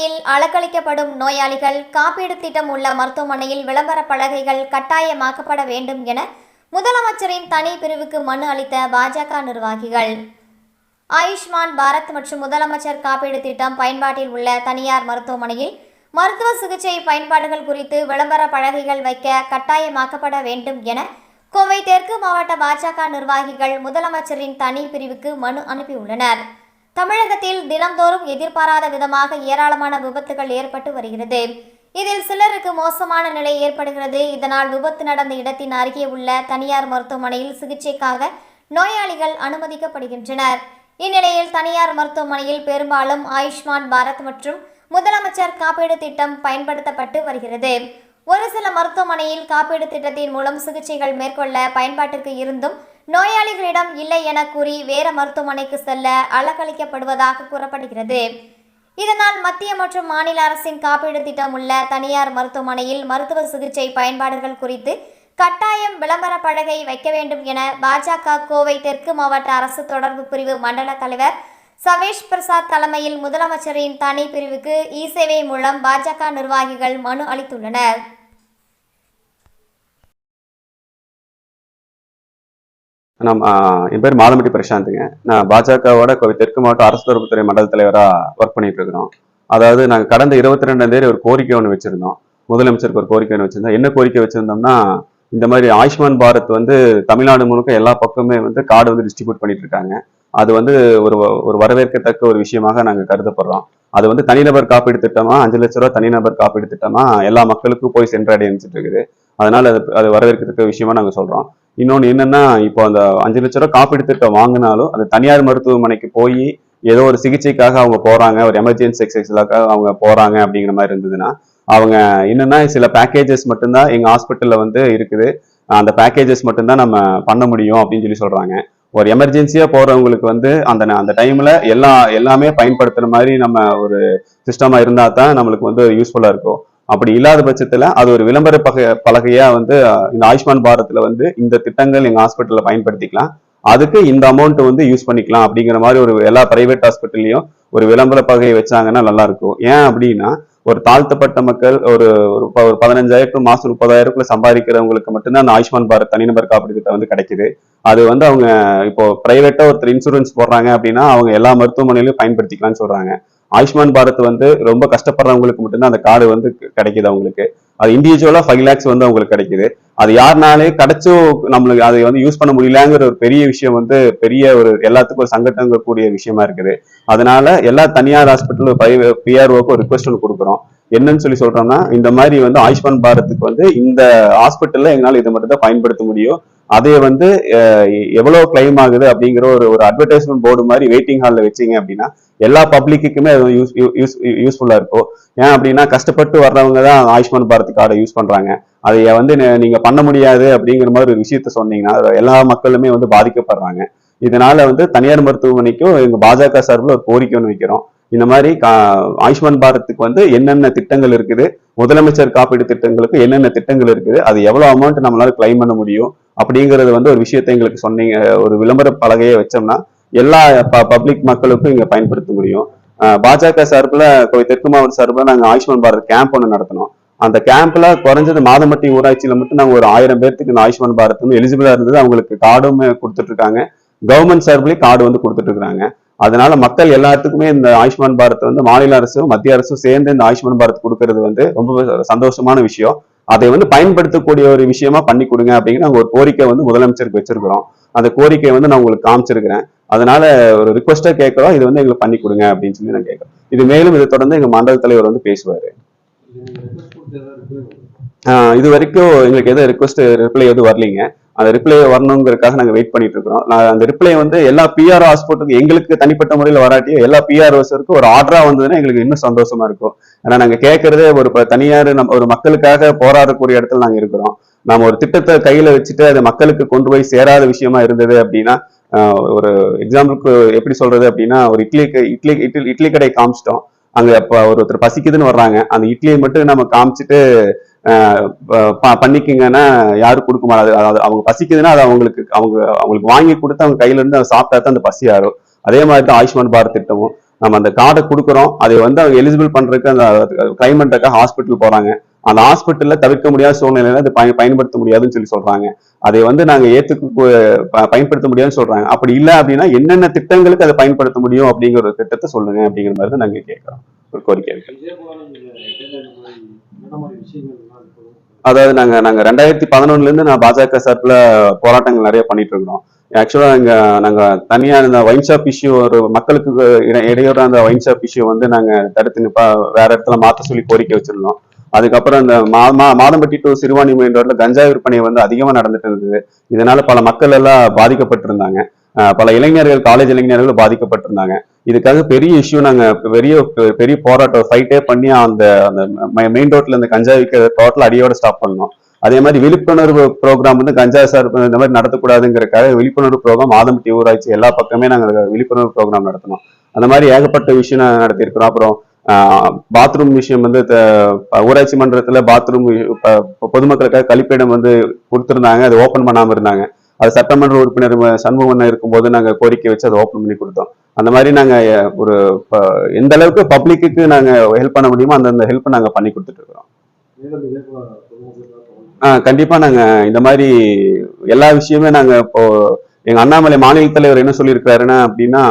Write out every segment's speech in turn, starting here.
மருத்துவமனையில் அலக்களிக்கப்படும் நோயாளிகள் காப்பீடு திட்டம் உள்ள மருத்துவமனையில் விளம்பர பலகைகள் கட்டாயமாக்கப்பட வேண்டும் என முதலமைச்சரின் தனி பிரிவுக்கு மனு அளித்த பாஜக நிர்வாகிகள். ஆயுஷ்மான் பாரத் மற்றும் முதலமைச்சர் காப்பீடு திட்டம் பயன்பாட்டில் உள்ள தனியார் மருத்துவமனையில் மருத்துவ சிகிச்சை பயன்பாடுகள் குறித்து விளம்பர பலகைகள் வைக்க கட்டாயமாக்கப்பட வேண்டும் என கோவை தெற்கு மாவட்ட பாஜக நிர்வாகிகள் முதலமைச்சரின் தனி பிரிவுக்கு மனு அனுப்பியுள்ளனர். தமிழகத்தில் தினம்தோறும் எதிர்பாராத விதமாக ஏராளமான விபத்துகள் ஏற்பட்டு வருகிறது. இதில் சிலருக்கு மோசமான நிலை ஏற்படுகிறது. இதனால் விபத்து நடந்த இடத்தின் அருகே உள்ள தனியார் மருத்துவமனையில் சிகிச்சைக்காக நோயாளிகள் அனுமதிக்கப்படுகின்றனர். இந்நிலையில் தனியார் மருத்துவமனையில் பெரும்பாலும் ஆயுஷ்மான் பாரத் மற்றும் முதலமைச்சர் காப்பீடு திட்டம் பயன்படுத்தப்பட்டு வருகிறது. ஒரு சில மருத்துவமனையில் காப்பீடு திட்டத்தின் மூலம் சிகிச்சைகள் மேற்கொள்ள பயன்பாட்டுக்கு இருந்தும் நோயாளிகளிடம் இல்லை என கூறி வேற மருத்துவமனைக்கு செல்ல அலக்களிக்கப்படுவதாக கூறப்படுகிறது. இதனால் மத்திய மற்றும் மாநில அரசின் காப்பீடு திட்டம் உள்ள தனியார் மருத்துவமனையில் மருத்துவ சிகிச்சை பயன்பாடுகள் குறித்து கட்டாயம் விளம்பர பலகை வைக்க வேண்டும் என பாஜக கோவை தெற்கு மாவட்ட அரசு தொடர்பு பிரிவு மண்டல தலைவர் சவேஷ் பிரசாத் தலைமையில் முதலமைச்சரின் தனி பிரிவுக்கு இ சேவை மூலம் பாஜக நிர்வாகிகள் மனு அளித்துள்ளனர். நான் என் பேர் மாதம்பட்டி பிரசாந்துங்க. நான் பாஜகவோட தெற்கு மாவட்ட அரசு தொடர்புத்துறை மண்டல தலைவராக ஒர்க் பண்ணிட்டு இருக்கிறோம் அதாவது நாங்கள் கடந்த இருபத்தி ரெண்டாம் தேதி ஒரு கோரிக்கை ஒன்று வச்சுருந்தோம். முதலமைச்சருக்கு ஒரு கோரிக்கை ஒன்று வச்சுருந்தோம். என்ன கோரிக்கை வச்சுருந்தோம்னா இந்த மாதிரி ஆயுஷ்மான் பாரத் வந்து தமிழ்நாடு முழுக்க எல்லா பக்கமே வந்து கார்டு வந்து டிஸ்ட்ரிபியூட் பண்ணிட்டு இருக்காங்க அது வந்து ஒரு ஒரு வரவேற்கத்தக்க ஒரு விஷயமாக நாங்கள் கருதப்படுறோம். அது வந்து தனிநபர் காப்பீடு திட்டமா அஞ்சு லட்ச ரூபா தனிநபர் காப்பீடு திட்டமா எல்லா மக்களுக்கும் போய் சென்றடைஞ்சிட்டு இருக்குது அதனால அது அது வரவேற்கத்தக்க விஷயமா நாங்கள் சொல்றோம். இன்னொன்று என்னன்னா இப்போ அந்த அஞ்சு லட்ச ரூபா காப்பீடு திட்டம் வாங்கினாலும் அது தனியார் மருத்துவமனைக்கு போய் ஏதோ ஒரு சிகிச்சைக்காக அவங்க போறாங்க ஒரு எமர்ஜென்சி எக்ஸசைஸ்க்காக அவங்க போறாங்க அப்படிங்கிற மாதிரி இருந்ததுன்னா அவங்க என்னன்னா சில பேக்கேஜஸ் மட்டும்தான் எங்க ஹாஸ்பிட்டல்ல வந்து இருக்குது. அந்த பேக்கேஜஸ் மட்டும்தான் நம்ம பண்ண முடியும் அப்படின்னு சொல்லி சொல்றாங்க. ஒரு எமர்ஜென்சியா போறவங்களுக்கு வந்து அந்த ந- அந்த டைம்ல எல்லா எல்லாமே பயன்படுத்துற மாதிரி நம்ம ஒரு சிஸ்டமா இருந்தா தான் நம்மளுக்கு வந்து யூஸ்ஃபுல்லா இருக்கும். அப்படி இல்லாத பட்சத்துல அது ஒரு விளம்பர பக பலகையா வந்து இந்த ஆயுஷ்மான் பாரத்ல வந்து இந்த திட்டங்கள் எங்க ஹாஸ்பிட்டல்ல பயன்படுத்திக்கலாம். அதுக்கு இந்த அமௌண்ட் வந்து யூஸ் பண்ணிக்கலாம் அப்படிங்கிற மாதிரி ஒரு எல்லா பிரைவேட் ஹாஸ்பிட்டல்லையும் ஒரு விளம்பர பகையை வச்சாங்கன்னா நல்லா இருக்கும். ஏன் அப்படின்னா ஒரு தாழ்த்தப்பட்ட மக்கள் ஒரு ஒரு ப- ஒரு பதினஞ்சாயிரம் மாசம் முப்பதாயிரக்குள்ள சம்பாதிக்கிறவங்களுக்கு மட்டும்தான் அந்த ஆயுஷ்மான் பாரத் தனிநபர் காப்பீடு திட்டம் வந்து கிடைக்குது. அது வந்து அவங்க இப்போ பிரைவேட்டா ஒருத்தர் இன்சூரன்ஸ் போடுறாங்க அப்படின்னா அவங்க எல்லா மருத்துவமனையிலும் பயன்படுத்திக்கலாம்னு சொல்றாங்க. ஆயுஷ்மான் பாரத் வந்து ரொம்ப கஷ்டப்படுறவங்களுக்கு மட்டும்தான் அந்த கார்டு வந்து கிடைக்குது அவங்களுக்கு. அது இண்டிவிஜுவலா ஃபைவ் லேக்ஸ் வந்து அவங்களுக்கு கிடைக்குது. அது யாருனாலே கிடைச்சும் நம்மளுக்கு அதை வந்து யூஸ் பண்ண முடியலங்கிற ஒரு பெரிய விஷயம் வந்து பெரிய ஒரு எல்லாத்துக்கும் ஒரு சங்கட்டங்கள் கூடிய விஷயமா இருக்குது. அதனால எல்லா தனியார் ஹாஸ்பிட்டலும் பிஆர்ஓக்கு ஒரு ரிக்வஸ்ட் ஒன்று கொடுக்குறோம். என்னன்னு சொல்லி சொல்றோம்னா இந்த மாதிரி வந்து ஆயுஷ்மான் பாரத்துக்கு வந்து இந்த ஹாஸ்பிட்டல்ல எங்களால் இதை மட்டும் தான் பயன்படுத்த முடியும். அதை வந்து எவ்வளோ எவ்வளவு கிளைம் ஆகுது அப்படிங்கிற ஒரு ஒரு அட்வர்டைஸ்மெண்ட் போர்டு மாதிரி வெயிட்டிங் ஹாலில் வச்சீங்க அப்படின்னா எல்லா பப்ளிக்குமே அது யூஸ் யூஸ் யூஸ்ஃபுல்லாக இருக்கும். ஏன் அப்படின்னா கஷ்டப்பட்டு வர்றவங்க தான் ஆயுஷ்மான் பாரத் கார்டை யூஸ் பண்ணுறாங்க அதை வந்து நீங்கள் பண்ண முடியாது அப்படிங்கிற மாதிரி ஒரு விஷயத்த சொன்னீங்கன்னா எல்லா மக்களுமே வந்து பாதிக்கப்படுறாங்க. இதனால வந்து தனியார் மருத்துவமனைக்கும் எங்கள் பாஜக சார்பில் ஒரு கோரிக்கை ஒன்று வைக்கிறோம். இந்த மாதிரி கா- ஆயுஷ்மான் பாரத்துக்கு வந்து என்னென்ன திட்டங்கள் இருக்குது முதலமைச்சர் காப்பீடு திட்டங்களுக்கு என்னென்ன திட்டங்கள் இருக்குது அது எவ்வளவு அமௌண்ட் நம்மளால கிளைம் பண்ண முடியும் அப்படிங்கறது வந்து ஒரு விஷயத்தை எங்களுக்கு சொன்னீங்க ஒரு விளம்பர பலகையை வச்சோம்னா எல்லா பப்ளிக் மக்களுக்கும் இங்க பயன்படுத்த முடியும். பாஜக சார்பில் கோவை தெற்கு மாவட்ட சார்பில் நாங்கள் ஆயுஷ்மான் பாரத் கேம்ப் ஒன்று நடத்தினோம். அந்த கேம்ப்ல குறைஞ்சது மாதம்பட்டி ஊராட்சியில மட்டும் நாங்கள் ஒரு ஆயிரம் பேர்த்துக்கு இந்த ஆயுஷ்மான் பாரத் எலிஜிபிளா இருந்தது அவங்களுக்கு கார்டும் கொடுத்துட்டு இருக்காங்க. கவர்மெண்ட் சார்பிலேயே கார்டு வந்து கொடுத்துட்டு இருக்காங்க அதனால மக்கள் எல்லாத்துக்குமே இந்த ஆயுஷ்மான் பாரத் வந்து மாநில அரசும் மத்திய அரசும் சேர்ந்து இந்த ஆயுஷ்மான் பாரத் கொடுக்கறது வந்து ரொம்ப சந்தோஷமான விஷயம். அதை வந்து பயன்படுத்தக்கூடிய ஒரு விஷயமா பண்ணி கொடுங்க அப்படிங்கிற நாங்கள் ஒரு கோரிக்கை வந்து முதலமைச்சருக்கு வச்சிருக்கிறோம். அந்த கோரிக்கையை வந்து நான் உங்களுக்கு காமிச்சிருக்கிறேன். அதனால ஒரு ரிக்வஸ்டா கேட்கிறோம். இது வந்து எங்களுக்கு பண்ணி கொடுங்க அப்படின்னு சொல்லி நான் கேட்கிறோம் இது மேலும் இதை தொடர்ந்து எங்க மண்டல தலைவர் வந்து பேசுவாரு. இது வரைக்கும் எங்களுக்கு எதுவும் ரிக்வஸ்ட் ரிப்ளை எதுவும் வரலீங்க. அந்த ரிப்ளை வரணுங்கிறதுக்காக நாங்கள் வெயிட் பண்ணிட்டு இருக்கிறோம். நான் அந்த ரிப்ளை வந்து எல்லா பிஆர் ஹாஸ்பிட்டலுக்கு எங்களுக்கு தனிப்பட்ட முறையில் வராட்டியும் எல்லா பிஆர்ஓஸருக்கும் ஒரு ஆர்டரா வந்ததுன்னா எங்களுக்கு இன்னும் சந்தோஷமா இருக்கும். ஏன்னா நாங்கள் கேட்கறதே ஒரு ப- தனியார் நம்ம ஒரு மக்களுக்காக போராடக்கூடிய இடத்துல நாங்கள் இருக்கிறோம். நாம் ஒரு திட்டத்தை கையில வச்சுட்டு அது மக்களுக்கு கொண்டு போய் சேராத விஷயமா இருந்தது அப்படின்னா ஒரு எக்ஸாம்பிளுக்கு எப்படி சொல்றது அப்படின்னா ஒரு இட்லி இட்லி இட்லி இட்லி கடை காமிச்சிட்டோம். அங்க இப்ப ஒருத்தர் பசிக்குதுன்னு வர்றாங்க. அந்த இட்லியை மட்டும் நம்ம காமிச்சிட்டு ப- ப- பண்ணிக்கிங்கன்னா யாரும் கொடுக்க மாட்டாது அதாவது அவங்க பசிக்குதுன்னா அது அவங்களுக்கு அவங்க அவங்களுக்கு வாங்கி கொடுத்து அவங்க கையில இருந்து சாப்பிட்டா தான் அந்த பசி ஆறும். அதே மாதிரி தான் ஆயுஷ்மான் பாரத் திட்டமும். நம்ம அந்த கார்டை கொடுக்குறோம். அதை வந்து அவங்க எலிஜிபிள் பண்றதுக்கு அந்த கிளைமேட்டுக்காக ஹாஸ்பிட்டல் போறாங்க. அந்த ஹாஸ்பிட்டல்ல தவிர்க்க முடியாத சூழ்நிலையில அதை பயன் பயன்படுத்த முடியாதுன்னு சொல்லி சொல்றாங்க. அதை வந்து நாங்க ஏத்துக்கு பயன்படுத்த முடியாதுன்னு சொல்றாங்க. அப்படி இல்ல அப்படின்னா என்னென்ன திட்டங்களுக்கு அதை பயன்படுத்த முடியும் அப்படிங்கிற ஒரு திட்டத்தை சொல்லுங்க அப்படிங்கிற மாதிரி தான் நாங்க கேட்கிறோம். ஒரு கோரிக்கை அதாவது நாங்க நாங்க ரெண்டாயிரத்தி பதினொன்னுல இருந்து நான் பாஜக சார்பில் போராட்டங்கள் நிறைய பண்ணிட்டு இருக்கிறோம். ஆக்சுவலா இங்க நாங்க தனியா இந்த ஒயின் ஷாப் இஷ்யூ ஒரு மக்களுக்கு இட- அந்த ஒயின் ஷாப் இஷ்யூ வந்து நாங்க தடுத்து நிப்பா வேற இடத்துல மாத்த சொல்லி கோரிக்கை வச்சிருந்தோம். அதுக்கப்புறம் இந்த மா மா- மாதம்பட்டி டு சிறுவாணி மெயின் ரோட்ல கஞ்சா விற்பனை வந்து அதிகமாக நடந்துட்டு இருந்தது. இதனால பல மக்கள் எல்லாம் பாதிக்கப்பட்டிருந்தாங்க. பல இளைஞர்கள் காலேஜ் இளைஞர்கள் பாதிக்கப்பட்டிருந்தாங்க. இதுக்காக பெரிய இஷ்யூ நாங்க பெரிய பெரிய போராட்டம் ஃபைட்டே பண்ணி அந்த அந்த மெயின் ரோட்ல இந்த கஞ்சா விற்க டோட்டல் அடியோட ஸ்டாப் பண்ணோம். அதே மாதிரி விழிப்புணர்வு ப்ரோக்ராம் வந்து கஞ்சா சார் இந்த மாதிரி நடத்தக்கூடாதுங்கிறக்காக விழிப்புணர்வு ப்ரோக்ராம் ஆதம்பட்டி ஊராட்சி எல்லா பக்கமே நாங்கள் விழிப்புணர்வு ப்ரோக்ராம் நடத்தினோம். அந்த மாதிரி ஏகப்பட்ட விஷயம் நாங்க நடத்தியிருக்கிறோம். அப்புறம் பாத்ரூம் விஷயம் வந்து த- ஊராட்சி மன்றத்தில் பாத்ரூம் பொதுமக்களுக்காக கழிப்பிடம் வந்து கொடுத்துருந்தாங்க. அது ஓப்பன் பண்ணாமல் இருந்தாங்க. அது சட்டமன்ற உறுப்பினர் சண்முகம் இருக்கும்போது நாங்க கோரிக்கை வச்சு அதை ஓப்பன் பண்ணி கொடுத்தோம். அந்த மாதிரி நாங்க ஒரு ப- எந்த அளவுக்கு பப்ளிக்கு நாங்க ஹெல்ப் பண்ண முடியுமோ அந்தந்த ஹெல்ப் நாங்க பண்ணி கொடுத்துட்டு இருக்கிறோம் ஆ கண்டிப்பாக நாங்கள் ஆஹ் கண்டிப்பா நாங்க இந்த மாதிரி எல்லா விஷயமே நாங்க இப்போ எங்க அண்ணாமலை மாநில தலைவர் என்ன சொல்லியிருக்கிறாருன்னா அப்படின்னா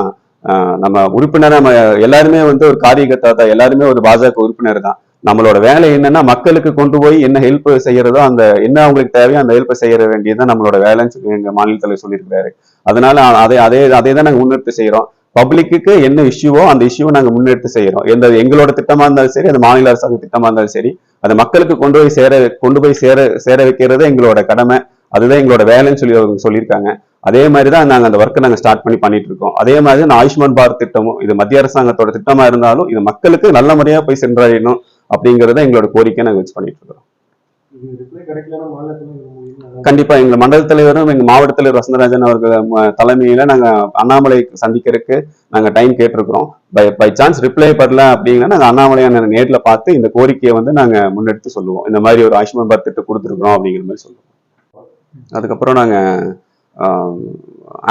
நம்ம உறுப்பினர் நம்ம எல்லாருமே வந்து ஒரு காரியகர்த்தா தான் எல்லாருமே ஒரு பாஜக உறுப்பினர் தான். நம்மளோட வேலை என்னன்னா மக்களுக்கு கொண்டு போய் என்ன ஹெல்ப் செய்யறதோ அந்த என்ன அவங்களுக்கு தேவையோ அந்த ஹெல்ப் செய்யற வேண்டியதுதான் நம்மளோட வேலைன்னு சொல்லி எங்க மாநில தலைவர் சொல்லியிருக்கிறாரு. அதனால அதே அதே அதே தான் நாங்க முன்னெடுத்து செய்யறோம் பப்ளிக்கு என்ன இஷ்யூவோ அந்த இஷ்யூவை நாங்க முன்னெடுத்து செய்யறோம் எந்த எங்களோட திட்டமா இருந்தாலும் சரி அது மாநில அரசாங்க திட்டமா இருந்தாலும் சரி அது மக்களுக்கு கொண்டு போய் சேர கொண்டு போய் சேர சேர வைக்கிறது எங்களோட கடமை. அதுதான் எங்களோட வேலைன்னு சொல்லி அவங்க சொல்லியிருக்காங்க. அதே மாதிரி தான் நாங்கள் அந்த ஒர்க்கை நாங்கள் ஸ்டார்ட் பண்ணி பண்ணிட்டு இருக்கோம் அதே மாதிரி தான் ஆயுஷ்மான் பாரத் திட்டமும் இது மத்திய அரசாங்கத்தோட திட்டமா இருந்தாலும் இது மக்களுக்கு நல்ல முறையா போய் சென்றடையணும் அப்படிங்கறத எங்களோட கோரிக்கை நாங்கள் வச்சு பண்ணிட்டு இருக்கிறோம் கண்டிப்பா எங்க மண்டல தலைவரும் எங்க மாவட்ட தலைவர் வசந்தராஜன் அவர்கள் தலைமையில நாங்க அண்ணாமலை சந்திக்கிறதுக்கு நாங்க டைம் கேட்டிருக்கிறோம். பை பை சான்ஸ் ரிப்ளை பண்ணல அப்படின்னா நாங்க அண்ணாமலையான நேர்ல பார்த்து இந்த கோரிக்கையை வந்து நாங்க முன்னெடுத்து சொல்லுவோம். இந்த மாதிரி ஒரு ஆயுஷ்மான் பாரத் திட்டம் கொடுத்துருக்கோம் அப்படிங்கிற மாதிரி சொல்லுவோம். அதுக்கப்புறம் நாங்க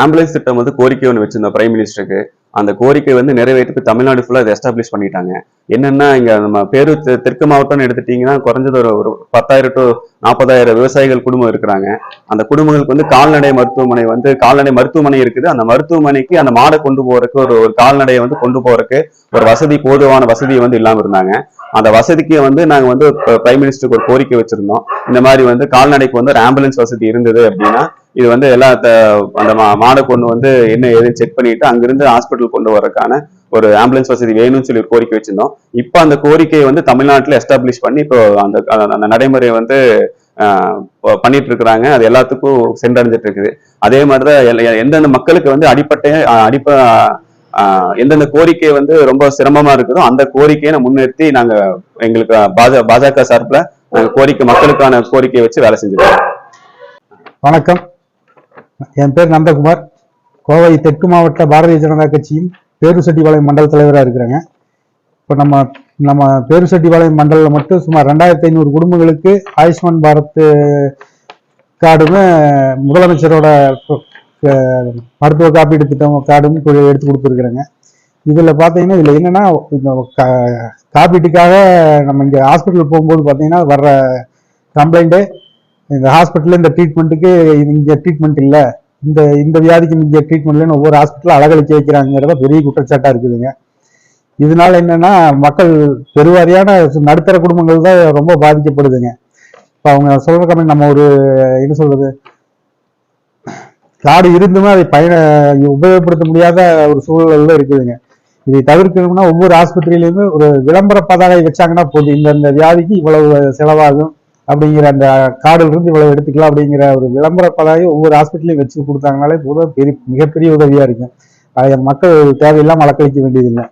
ஆம்புலன்ஸ் திட்டம் வந்து கோரிக்கை ஒன்று வச்சிருந்தோம் பிரைம் மினிஸ்டருக்கு அந்த கோரிக்கை வந்து நிறைவேற்றி தமிழ்நாடு ஃபுல்லாக அதை எஸ்டாப்ளிஷ் பண்ணிட்டாங்க. என்னென்னா இங்கே நம்ம பேரு தெற்கு மாவட்டம்னு எடுத்துட்டிங்கன்னா குறைஞ்சது ஒரு ஒரு பத்தாயிரம் டு நாற்பதாயிரம் விவசாயிகள் குடும்பம் இருக்கிறாங்க. அந்த குடும்பங்களுக்கு வந்து கால்நடை மருத்துவமனை வந்து கால்நடை மருத்துவமனை இருக்குது. அந்த மருத்துவமனைக்கு அந்த மாடை கொண்டு போகிறதுக்கு ஒரு ஒரு கால்நடையை வந்து கொண்டு போகிறதுக்கு ஒரு வசதி போதுமான வசதி வந்து இல்லாமல் இருந்தாங்க. அந்த வசதிக்கு வந்து நாங்கள் வந்து பிரைம் மினிஸ்டருக்கு ஒரு கோரிக்கை வச்சுருந்தோம். இந்த மாதிரி வந்து கால்நடைக்கு வந்து ஒரு ஆம்புலன்ஸ் வசதி இருந்தது அப்படின்னா இது வந்து எல்லா அந்த மா- மாடை கொண்டு வந்து என்ன ஏதுன்னு செக் பண்ணிட்டு அங்கிருந்து ஹாஸ்பிட்டல் கொண்டு வரக்கான ஒரு ஆம்புலன்ஸ் வசதி வேணும்னு சொல்லி ஒரு கோரிக்கை வச்சிருந்தோம். இப்போ அந்த கோரிக்கையை வந்து தமிழ்நாட்டில் எஸ்டாப்ளிஷ் பண்ணி இப்போ அந்த அந்த- நடைமுறையை வந்து ஆஹ், பண்ணிட்டு இருக்கிறாங்க. அது எல்லாத்துக்கும் சென்றடைஞ்சிட்டு இருக்குது. அதே மாதிரிதான் எந்தெந்த மக்களுக்கு வந்து அடிப்பட்ட அடிப்ப ஆஹ், எந்தெந்த கோரிக்கை வந்து ரொம்ப சிரமமா இருக்குதோ அந்த கோரிக்கையை நான் முன்னிறுத்தி நாங்க எங்களுக்கு பாஜ பாஜக சார்பில் கோரிக்கை மக்களுக்கான கோரிக்கையை வச்சு வேலை செஞ்சுருக்கோம். வணக்கம். என் பேர் நந்தகுமார். கோவை தெற்கு மாவட்ட பாரதிய ஜனதா கட்சியின் பேருசெட்டிபாளையம் மண்டல தலைவராக இருக்கிறேங்க. இப்போ நம்ம நம்ம பேருசெட்டிபாளையம் மண்டலில் மட்டும் சுமார் ரெண்டாயிரத்தி ஐநூறு குடும்பங்களுக்கு ஆயுஷ்மான் பாரத் கார்டுமே முதலமைச்சரோட மருத்துவ காப்பீடு திட்டம் கார்டும் எடுத்து கொடுத்துருக்குறேங்க. இதில் பார்த்தீங்கன்னா இதில் என்னென்னா இந்த கா- காப்பீட்டுக்காக நம்ம இங்கே ஹாஸ்பிட்டல் போகும்போது பார்த்தீங்கன்னா வர்ற கம்ப்ளைண்ட்டு இந்த ஹாஸ்பிட்டலில் இந்த ட்ரீட்மெண்ட்டுக்கு இங்கே ட்ரீட்மெண்ட் இல்லை. இந்த இந்த வியாதிக்கு இங்கே ட்ரீட்மெண்ட் இல்லைன்னு ஒவ்வொரு ஹாஸ்பிட்டலும் அழகழிக்க வைக்கிறாங்கிறத பெரிய குற்றச்சாட்டாக இருக்குதுங்க. இதனால என்னன்னா மக்கள் பெருவாரியான நடுத்தர குடும்பங்கள் தான் ரொம்ப பாதிக்கப்படுதுங்க. இப்போ அவங்க சொல்ற கம்மி நம்ம ஒரு என்ன சொல்றது காடு இருந்துமே அதை பயண உபயோகப்படுத்த முடியாத ஒரு சூழல்ல இருக்குதுங்க. இதை தவிர்க்கணும்னா ஒவ்வொரு ஆஸ்பத்திரியிலேருந்து ஒரு விளம்பர பதாகை வச்சாங்கன்னா போதும். இந்த இந்த வியாதிக்கு இவ்வளவு செலவாகும். அப்படிங்கிற அந்த கார்டுல இருந்து இவ்வளவு எடுத்துக்கலாம் அப்படிங்கிற ஒரு விளம்பர பதாகை ஒவ்வொரு ஹாஸ்பிட்டலையும் வச்சு கொடுத்தாங்கனாலே போதும். பெரிய மிகப்பெரிய உதவியா இருக்கும். அதை மக்கள் தேவையில்லாம வழக்களிக்க வேண்டியதில்லை.